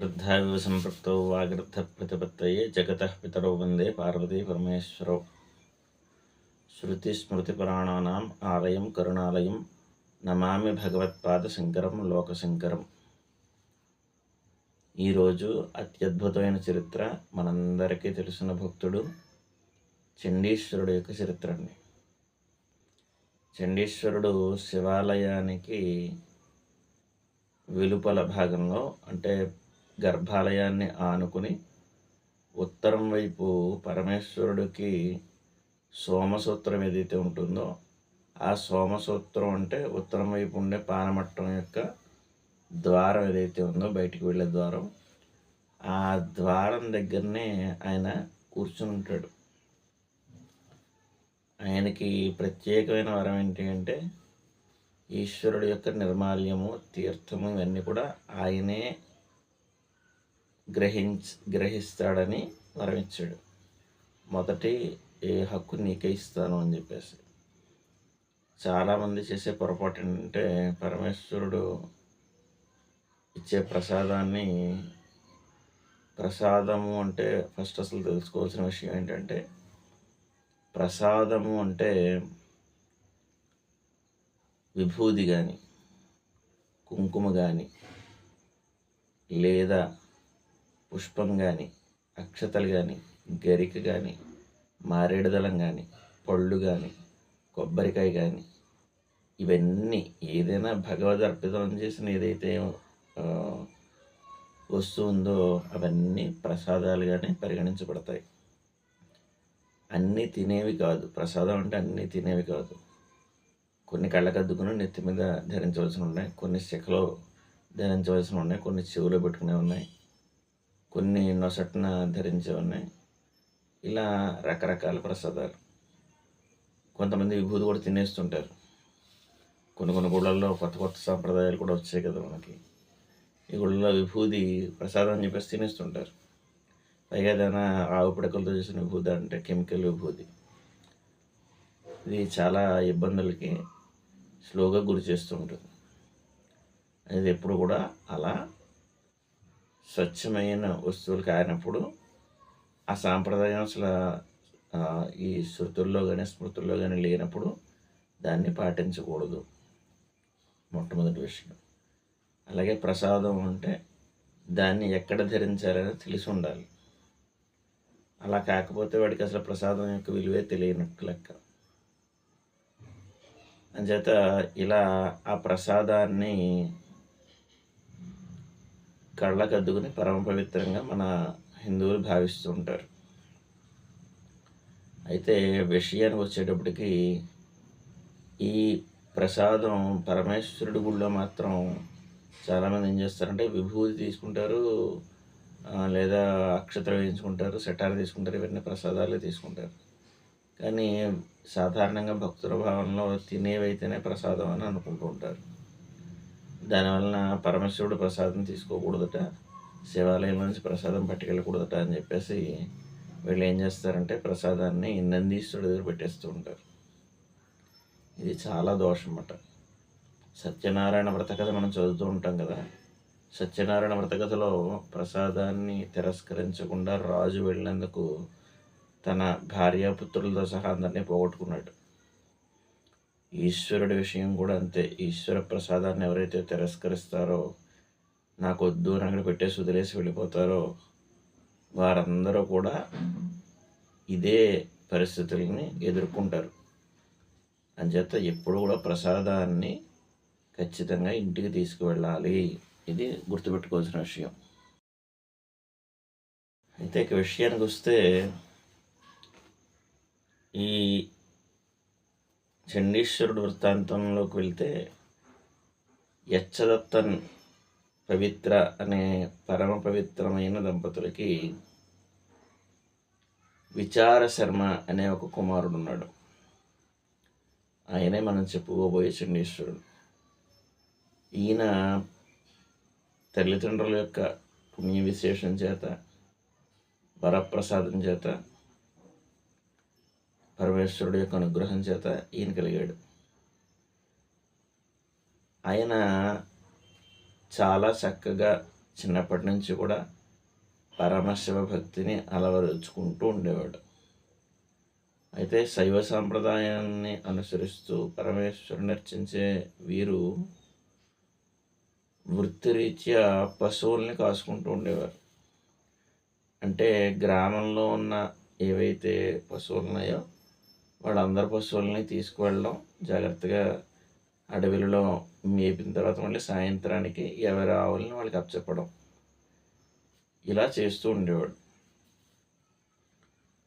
వృద్ధావివ సంపృక్తౌ వాగర్థ ప్రతిపత్తయే జగత పితరౌ వందే పార్వతీ పరమేశ్వరౌ శృతిస్మృతిపురాణానాం ఆలయం కరుణాలయం నమామి భగవత్పాద శంకరం లోకశంకరం ఈరోజు అత్యద్భుతమైన చరిత్ర మనందరికీ తెలిసిన భక్తుడు చండీశ్వరుడు యొక్క చరిత్ర అండి. చండీశ్వరుడు శివాలయానికి వెలుపల భాగంలో అంటే గర్భాలయాన్ని ఆనుకుని ఉత్తరం వైపు పరమేశ్వరుడికి సోమసూత్రం ఏదైతే ఉంటుందో ఆ సోమసూత్రం అంటే ఉత్తరం వైపు ఉండే పానమట్టం యొక్క ద్వారం ఏదైతే ఉందో బయటికి వెళ్ళే ద్వారం ఆ ద్వారం దగ్గరనే ఆయన కూర్చుని ఉంటాడు. ఆయనకి ప్రత్యేకమైన వరం ఏంటి అంటే ఈశ్వరుడు యొక్క నిర్మాల్యము తీర్థము ఇవన్నీ కూడా ఆయనే గ్రహించ గ్రహిస్తాడని వరం ఇచ్చాడు మొదటి ఏ హక్కు నీకే ఇస్తాను అని చెప్పేసి. చాలామంది చేసే పొరపాటు ఏంటంటే పరమేశ్వరుడు ఇచ్చే ప్రసాదాన్ని ప్రసాదము అంటే ఫస్ట్ అసలు తెలుసుకోవాల్సిన విషయం ఏంటంటే ప్రసాదము అంటే విభూది కానీ కుంకుమ కానీ లేదా పుష్పం కానీ అక్షతలు కానీ గరిక కానీ మారేడుదలం కానీ పళ్ళు కానీ కొబ్బరికాయ కానీ ఇవన్నీ ఏదైనా భగవద్ అర్పితం చేసిన ఏదైతే వస్తువు ఉందో అవన్నీ ప్రసాదాలుగానే పరిగణించబడతాయి. అన్నీ తినేవి కాదు. ప్రసాదం అంటే అన్నీ తినేవి కాదు. కొన్ని కళ్ళకద్దుకుని నెత్తి మీద ధరించవలసిన ఉన్నాయి. కొన్ని శిఖలో ధరించవలసిన ఉన్నాయి. కొన్ని చెవులో పెట్టుకునే ఉన్నాయి. కొన్ని నొసట్న ధరించే ఉన్నాయి. ఇలా రకరకాల ప్రసాదాలు. కొంతమంది విభూతి కూడా తినేస్తుంటారు. కొన్ని కొన్ని గుళ్ళల్లో కొత్త కొత్త సాంప్రదాయాలు కూడా వచ్చాయి కదా మనకి. ఈ గుళ్ళలో విభూది ప్రసాదం అని చెప్పేసి తినేస్తుంటారు. పైగా ఏదైనా ఆవు పిడకలతో చేసిన విభూతి అంటే కెమికల్ విభూతి. ఇది చాలా ఇబ్బందులకి స్లోగా గురి చేస్తుంటుంది అది ఎప్పుడు కూడా అలా స్వచ్ఛమైన వస్తువులు కానప్పుడు ఆ సాంప్రదాయం అసలు ఈ శృతుల్లో కానీ స్మృతుల్లో కానీ లేనప్పుడు దాన్ని పాటించకూడదు. మొట్టమొదటి విషయం. అలాగే ప్రసాదం అంటే దాన్ని ఎక్కడ ధరించాలని తెలిసి ఉండాలి. అలా కాకపోతే వాడికి అసలు ప్రసాదం యొక్క విలువే తెలియనట్టు లెక్క. అంచేత ఇలా ఆ ప్రసాదాన్ని కళ్ళకు అద్దుకుని పరమ పవిత్రంగా మన హిందువులు భావిస్తూ ఉంటారు. అయితే విషయానికి వచ్చేటప్పటికి ఈ ప్రసాదం పరమేశ్వరుడి గుళ్ళో మాత్రం చాలామంది ఏం చేస్తారంటే విభూతి తీసుకుంటారు లేదా అక్షతలు వేయించుకుంటారు సెటార్ తీసుకుంటారు ఇవన్నీ ప్రసాదాలు తీసుకుంటారు. కానీ సాధారణంగా భక్తుల భావనలో తినేవైతేనే ప్రసాదం అని అనుకుంటూ ఉంటారు. దానివలన పరమేశ్వరుడు ప్రసాదం తీసుకోకూడదట శివాలయం నుంచి ప్రసాదం పట్టుకెళ్ళకూడదట అని చెప్పేసి వీళ్ళు ఏం చేస్తారంటే ప్రసాదాన్ని నందీశ్వరుడు దగ్గర పెట్టేస్తూ ఉంటారు. ఇది చాలా దోషం అట సత్యనారాయణ వ్రతకథ మనం చదువుతూ ఉంటాం కదా సత్యనారాయణ వ్రతకథలో ప్రసాదాన్ని తిరస్కరించకుండా రాజు వెళ్ళినందుకు తన భార్యాపుత్రులతో సహా అందరినీ పోగొట్టుకున్నాడు. ఈశ్వరుడి విషయం కూడా అంతే. ఈశ్వర ప్రసాదాన్ని ఎవరైతే తిరస్కరిస్తారో నాకు వద్దు అని అక్కడ పెట్టేసి వదిలేసి వెళ్ళిపోతారో వారందరూ కూడా ఇదే పరిస్థితుల్ని ఎదుర్కొంటారు. అంచేత ఎప్పుడు కూడా ప్రసాదాన్ని ఖచ్చితంగా ఇంటికి తీసుకువెళ్ళాలి. ఇది గుర్తుపెట్టుకోవాల్సిన విషయం. అయితే ఇక విషయానికి వస్తే ఈ చండీశ్వరుడు వృత్తాంతంలోకి వెళ్తే యచ్చదత్తన్ పవిత్ర అనే పరమ పవిత్రమైన దంపతులకి విచార శర్మ అనే ఒక కుమారుడు ఉన్నాడు ఆయనే మనం చెప్పుకోబోయే చండీశ్వరుడు. ఈయన తల్లిదండ్రుల యొక్క పుణ్య విశేషం చేత వరప్రసాదం చేత పరమేశ్వరుడు యొక్క అనుగ్రహం చేత ఈయన కలిగాడు. ఆయన చాలా చక్కగా చిన్నప్పటి నుంచి కూడా పరమశివ భక్తిని అలవరుచుకుంటూ ఉండేవాడు. అయితే శైవ సాంప్రదాయాన్ని అనుసరిస్తూ పరమేశ్వరుని అర్చించే వీరు వృత్తిరీత్యా పశువుల్ని కాసుకుంటూ ఉండేవారు. అంటే గ్రామంలో ఉన్న ఏవైతే పశువులు ఉన్నాయో వాళ్ళందరి పశువుల్ని తీసుకువెళ్ళడం జాగ్రత్తగా అడవిలో మేపిన తర్వాత మళ్ళీ సాయంత్రానికి ఎవరి ఆవులని వాళ్ళకి అప్పచెప్పడం. ఇలా చేస్తూ ఉండేవాడు.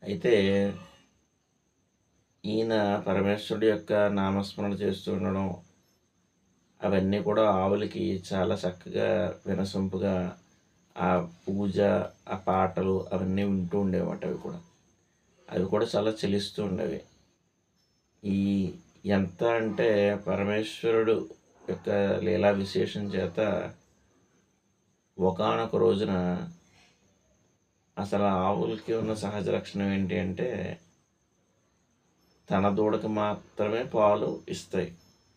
అయితే ఈయన పరమేశ్వరుడు యొక్క నామస్మరణ చేస్తూ ఉండడం అవన్నీ కూడా ఆవులకి చాలా చక్కగా వినసొంపుగా ఆ పూజ ఆ పాటలు అవన్నీ వింటూ ఉండేవన్నమాట అవి కూడా. అవి కూడా చాలా చెలిస్తూ ఉండేవి. ఈ ఎంత అంటే పరమేశ్వరుడు యొక్క లీలా విశేషం చేత ఒకనొక రోజున అసలు ఆవులకి ఉన్న సహజ లక్షణం ఏంటి అంటే తన దూడకి మాత్రమే పాలు ఇస్తాయి.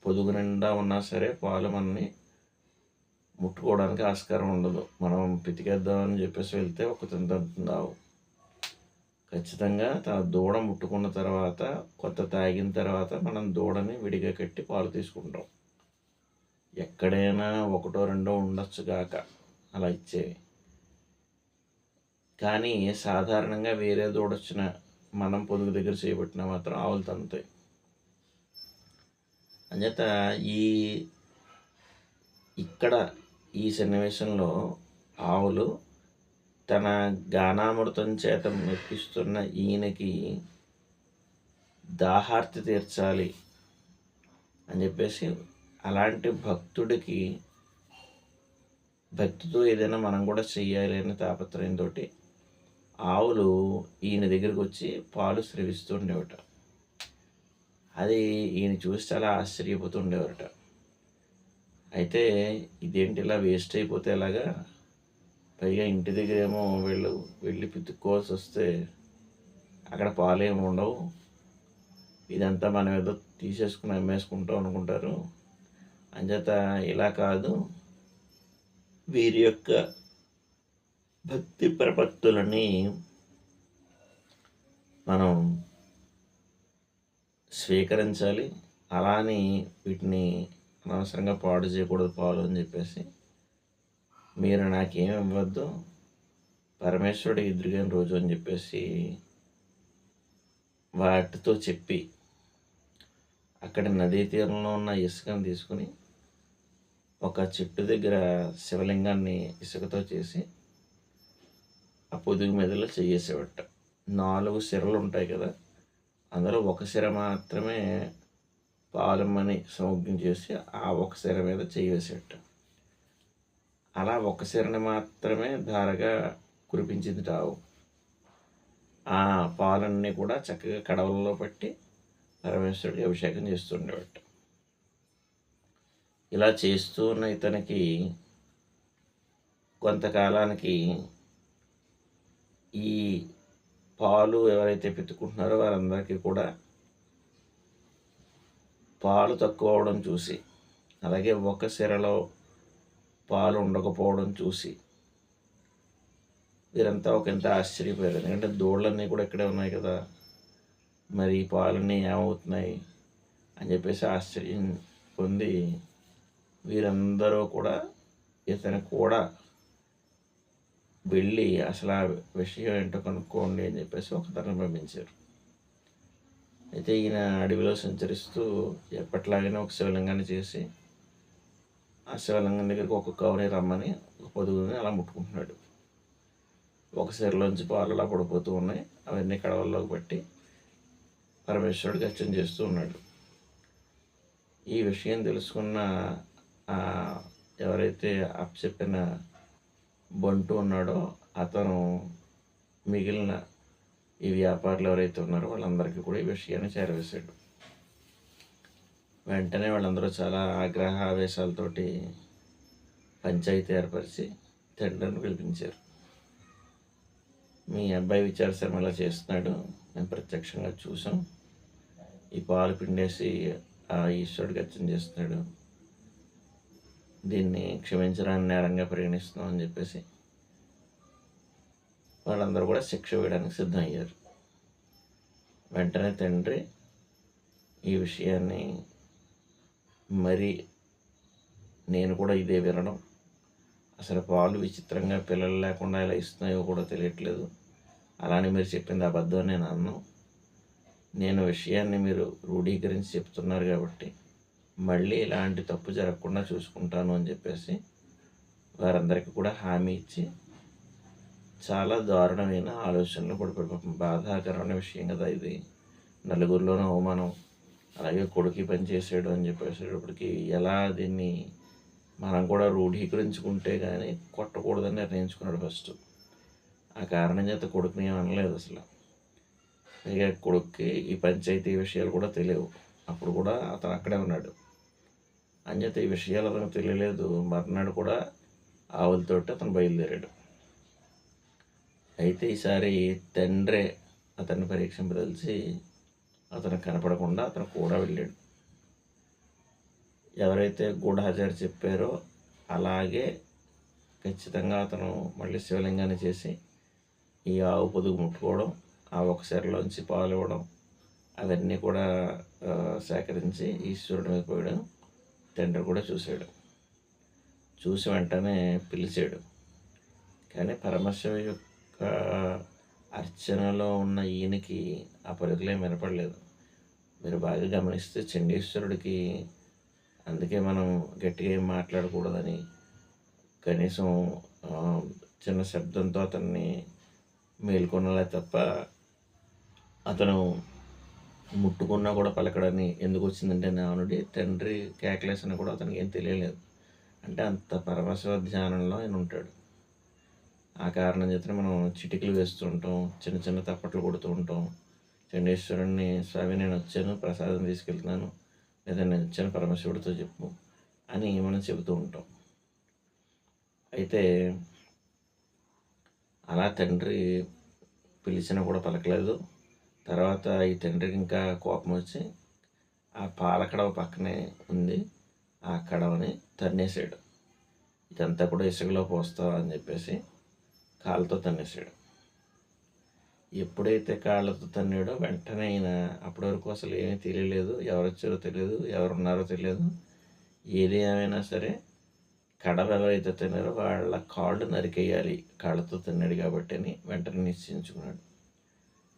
పొదుగు నిండా ఉన్నా సరే పాలు మనని ముట్టుకోవడానికి ఆస్కారం ఉండదు. మనం పితికేద్దామని చెప్పేసి వెళ్తే ఒక తింటుంది ఆవు ఖచ్చితంగా తన దూడ ముట్టుకున్న తర్వాత కొత్త తాగిన తర్వాత మనం దూడని విడిగా కట్టి పాలు తీసుకుంటాం. ఎక్కడైనా ఒకటో రెండో ఉండొచ్చు కాక అలా ఇచ్చేవి కానీ సాధారణంగా వేరే దూడొచ్చిన మనం పొదుగు దగ్గర చేపట్టిన మాత్రం ఆవులు తంతాయి అంచేత ఈ ఇక్కడ ఈ సన్నివేశంలో ఆవులు తన గానామృతం చేత మెప్పిస్తున్న ఈయనకి దాహార్తి తీర్చాలి అని చెప్పేసి అలాంటి భక్తుడికి భక్తితో ఏదైనా మనం కూడా చెయ్యాలి అనే తాపత్రయంతో ఆవులు ఈయన దగ్గరికి వచ్చి పాలు స్రవిస్తుండేవట అది ఈయన చూసి చాలా ఆశ్చర్యపోతుండేవారట. అయితే ఇదేంటి ఇలా వేస్ట్ అయిపోతే ఎలాగా? పైగా ఇంటి దగ్గర ఏమో వెళ్ళు వెళ్ళి పితుక్కోవాల్సి వస్తే అక్కడ పాలేమి ఉండవు. ఇదంతా మనం ఏదో తీసేసుకుని అమ్మేసుకుంటాం అనుకుంటారు. అంచేత ఇలా కాదు వీరి యొక్క భక్తి ప్రపత్తులని మనం స్వీకరించాలి. అలాని వీటిని అనవసరంగా పాడు చేయకూడదు పాలు అని చెప్పేసి మీరు నాకేం ఇవ్వద్దు పరమేశ్వరుడు ఎదురుగాని రోజు అని చెప్పేసి వాటితో చెప్పి అక్కడ నదీ తీరంలో ఉన్న ఇసుకను తీసుకుని ఒక చెట్టు దగ్గర శివలింగాన్ని ఇసుకతో చేసి ఆ పొదుగు మీదలో చేసేవట. నాలుగు సిరలు ఉంటాయి కదా అందులో ఒక సిర మాత్రమే పాలమ్మని సౌజ్ఞం చేసి ఆ ఒక సిర మీద చేయేసేట అలా ఒక సిరని మాత్రమే ధారగా కురిపించింది టావు ఆ పాలన్నీ కూడా చక్కగా కడవలలో పట్టి పరమేశ్వరుడికి అభిషేకం చేస్తుండేవాడు. ఇలా చేస్తూ ఉన్న ఇతనికి కొంతకాలానికి ఈ పాలు ఎవరైతే పెట్టుకుంటున్నారో వారందరికీ కూడా పాలు తక్కువ అవడం చూసి అలాగే ఒక సిరలో పాలు ఉండకపోవడం చూసి వీరంతా ఒక ఇంత ఆశ్చర్యపోయారు. ఎందుకంటే దూడలన్నీ కూడా ఇక్కడే ఉన్నాయి కదా. మరి ఈ పాలన్నీ ఏమవుతున్నాయి అని చెప్పేసి ఆశ్చర్యం పొంది వీరందరూ కూడా ఇతను కూడా వెళ్ళి అసలు ఆ విషయం ఏంటో కనుక్కోండి అని చెప్పేసి ఒకతను పంపించారు. అయితే ఈయన అడవిలో సంచరిస్తూ ఎప్పట్లాగైనా ఒక శివలింగాన్ని చేసి ఆ శివలింగం దగ్గరికి ఒక కవని రమ్మని ఒక పొదుగుని అలా ముట్టుకుంటున్నాడు. ఒక సిరలోంచి పాలు అలా పడిపోతూ ఉన్నాయి. అవన్నీ కడవల్లోకి పెట్టి పరమేశ్వరుడికి అర్చన చేస్తూ ఉన్నాడు. ఈ విషయం తెలుసుకున్న ఎవరైతే చెప్పిన బంటు ఉన్నాడో అతను మిగిలిన ఈ వ్యాపారులు ఎవరైతే ఉన్నారో వాళ్ళందరికీ కూడా ఈ విషయాన్ని చేరవేశాడు. వెంటనే వాళ్ళందరూ చాలా ఆగ్రహ ఆవేశాలతోటి పంచాయతీ ఏర్పరిచి తండ్రిని పిలిపించారు. మీ అబ్బాయి విచారశర్మ అలా చేస్తున్నాడు మేము ప్రత్యక్షంగా చూసాం. ఈ పాలు పిండేసి ఆ ఈశ్వరుడికి అర్చన చేస్తున్నాడు. దీన్ని క్షమించడానికి నేరంగా పరిగణిస్తున్నాం అని చెప్పేసి వాళ్ళందరూ కూడా శిక్ష వేయడానికి సిద్ధమయ్యారు. వెంటనే తండ్రి ఈ విషయాన్ని మరి నేను కూడా ఇదే వినడం. అసలు పాలు విచిత్రంగా పిల్లలు లేకుండా ఇలా ఇస్తున్నాయో కూడా తెలియట్లేదు. అలానే మీరు చెప్పింది అబద్ధం అని నేను అన్నాను నేను విషయాన్ని మీరు రూఢీకరించి చెప్తున్నారు కాబట్టి మళ్ళీ ఇలాంటి తప్పు జరగకుండా చూసుకుంటాను అని చెప్పేసి వారందరికీ కూడా హామీ ఇచ్చి చాలా దారుణమైన ఆలోచనలు పడిపోయి బాధాకరమైన విషయం కదా ఇది. నలుగురిలోనూ అవమానం అలాగే కొడుకు పని చేసాడు అని చెప్పేసేటప్పటికి ఎలా దీన్ని మనం కూడా రూఢీకరించుకుంటే కానీ కొట్టకూడదని నిర్ణయించుకున్నాడు ఫస్ట్. ఆ కారణం చేత కొడుకుని అనలేదు అసలు. పైగా కొడుక్కి ఈ పంచాయతీ విషయాలు కూడా తెలియవు. అప్పుడు కూడా అతను అక్కడే ఉన్నాడు. అంచేత ఈ విషయాలు అతనికి తెలియలేదు. మర్నాడు కూడా ఆవులతోటి అతను బయలుదేరాడు. అయితే ఈసారి తండ్రే అతన్ని పరీక్షింపదలిచి అతను కనపడకుండా అతను కూడా వెళ్ళాడు. ఎవరైతే గూఢాచారి చెప్పారో అలాగే ఖచ్చితంగా అతను మళ్ళీ శివలింగాన్ని చేసి ఈ ఆవు పొదుగు ముట్టుకోవడం ఆ ఒకసారిలోంచి పాలు ఇవ్వడం అవన్నీ కూడా సేకరించి ఈశ్వరుడి మీద పోయడం తండ్రి కూడా చూశాడు. చూసి వెంటనే పిలిచాడు. కానీ పరమశివ యొక్క అర్చనలో ఉన్న ఈయనకి ఆ పరుగులేం వినపడలేదు. మీరు బాగా గమనిస్తే చండీశ్వరుడికి అందుకే మనం గట్టిగా ఏం మాట్లాడకూడదని కనీసం చిన్న శబ్దంతో అతన్ని మేల్కొనలే తప్ప అతను ముట్టుకున్నా కూడా పలకడని ఎందుకు వచ్చిందంటే నానుడి తండ్రి కేకలేసిన కూడా అతనికి ఏం తెలియలేదు. అంటే అంత పరమశివ ధ్యానంలో ఆయన ఉంటాడు. ఆ కారణం చేత మనం చిటికలు వేస్తూ ఉంటాం చిన్న చిన్న తప్పట్లు కొడుతూ ఉంటాం. చండేశ్వరుణ్ణి స్వామి నేను వచ్చాను ప్రసాదం తీసుకెళ్తున్నాను. లేదా నేను వచ్చాను పరమశివుడితో చెప్పు అని మనం చెబుతూ ఉంటాం. అయితే అలా తండ్రి పిలిచినా కూడా పలకలేదు. తర్వాత ఈ తండ్రికి ఇంకా కోపం వచ్చి ఆ పాల కడవ పక్కనే ఉంది ఆ కడవని తన్నేసాడు. ఇదంతా కూడా ఇసుకలో పోస్తావా? అని చెప్పేసి కాలుతో తన్నేసాడు. ఎప్పుడైతే కాళ్ళతో తన్నాడో వెంటనే ఆయన అప్పటి వరకు అసలు ఏమీ తెలియలేదు. ఎవరు వచ్చారో తెలియదు ఎవరున్నారో తెలియదు. ఏది ఏమైనా సరే కడవ ఎవరైతే తిన్నారో వాళ్ళ కాళ్ళు నరికేయాలి. కాళ్ళతో తిన్నాడు కాబట్టి అని వెంటనే నిశ్చయించుకున్నాడు.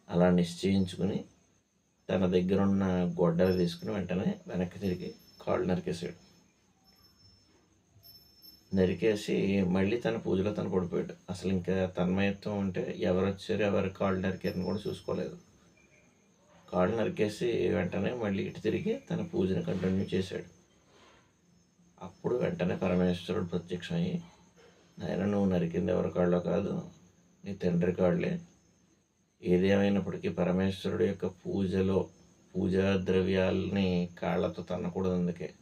అలా నిశ్చయించుకుని తన దగ్గర ఉన్న గొడ్డలు తీసుకుని వెంటనే వెనక్కి తిరిగి కాళ్ళు నరికేసాడు నరికేసి మళ్ళీ తన పూజలో తను పడిపోయాడు. అసలు ఇంకా తన్మయత్వం అంటే ఎవరు వచ్చారు ఎవరు కాళ్ళు నరికారని కూడా చూసుకోలేదు. కాళ్ళు నరికేసి వెంటనే మళ్ళీ ఇటు తిరిగి తన పూజను కంటిన్యూ చేశాడు. అప్పుడు వెంటనే పరమేశ్వరుడు ప్రత్యక్షమయ్యి నాయన నువ్వు నరికింది ఎవరి కాళ్ళో కాదు నీ తండ్రి కాళ్ళే. ఏది పరమేశ్వరుడు యొక్క పూజలో పూజా ద్రవ్యాలని కాళ్ళతో తన్నకూడదు అందుకే.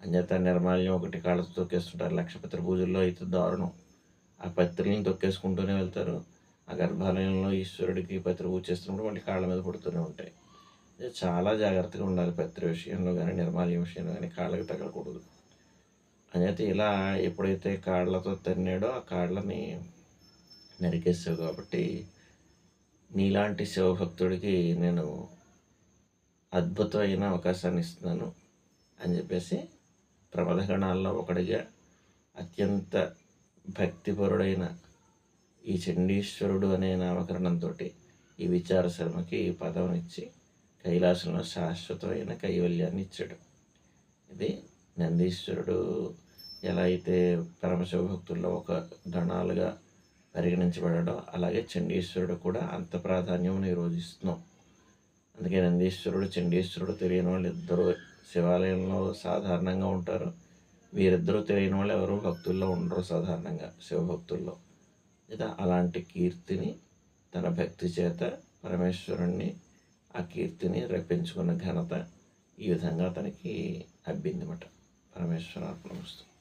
అంచేత నిర్మాల్యం ఒకటి కాళ్ళతో తొక్కేస్తుంటారు. లక్షపత్రి పూజల్లో అయితే దారుణం. ఆ పత్రిని తొక్కేసుకుంటూనే వెళ్తారు. ఆ గర్భాలయంలో ఈశ్వరుడికి పత్రి పూజ చేస్తున్నప్పుడు మళ్ళీ కాళ్ళ మీద పడుతూనే ఉంటాయి. చాలా జాగ్రత్తగా ఉండాలి పత్రి విషయంలో కానీ నిర్మాల్యం విషయంలో కానీ కాళ్ళకి తగలకూడదు. అంచేత ఇలా ఎప్పుడైతే కాళ్ళతో తన్నాడో ఆ కాళ్ళని నరికేసావు కాబట్టి నీలాంటి శివభక్తుడికి నేను అద్భుతమైన అవకాశాన్ని ఇస్తున్నాను అని చెప్పేసి ప్రమథగణాల్లో ఒకడిగా అత్యంత భక్తిపరుడైన ఈ చండీశ్వరుడు అనే నామకరణంతో ఈ విచార శర్మకి ఈ ఇచ్చి కైలాసంలో శాశ్వతమైన కైవల్యాన్ని ఇచ్చాడు ఇది నందీశ్వరుడు ఎలా అయితే పరమశివ భక్తుల్లో ఒక గణాలుగా పరిగణించబడాడో అలాగే చండీశ్వరుడు కూడా అంత ప్రాధాన్యం ఈరోజు ఇస్తున్నాం అందుకే నందీశ్వరుడు చండీశ్వరుడు తెలియని వాళ్ళు ఇద్దరు శివాలయంలో సాధారణంగా ఉంటారు. వీరిద్దరూ తెలియని వాళ్ళు ఎవరు భక్తుల్లో ఉండరు సాధారణంగా శివభక్తుల్లో. లేదా అలాంటి కీర్తిని తన భక్తి చేత పరమేశ్వరుణ్ణి ఆ కీర్తిని రప్పించుకున్న ఘనత ఈ విధంగా తనకి అబ్బిందన్నమాట. పరమేశ్వరాత్మ వస్తుంది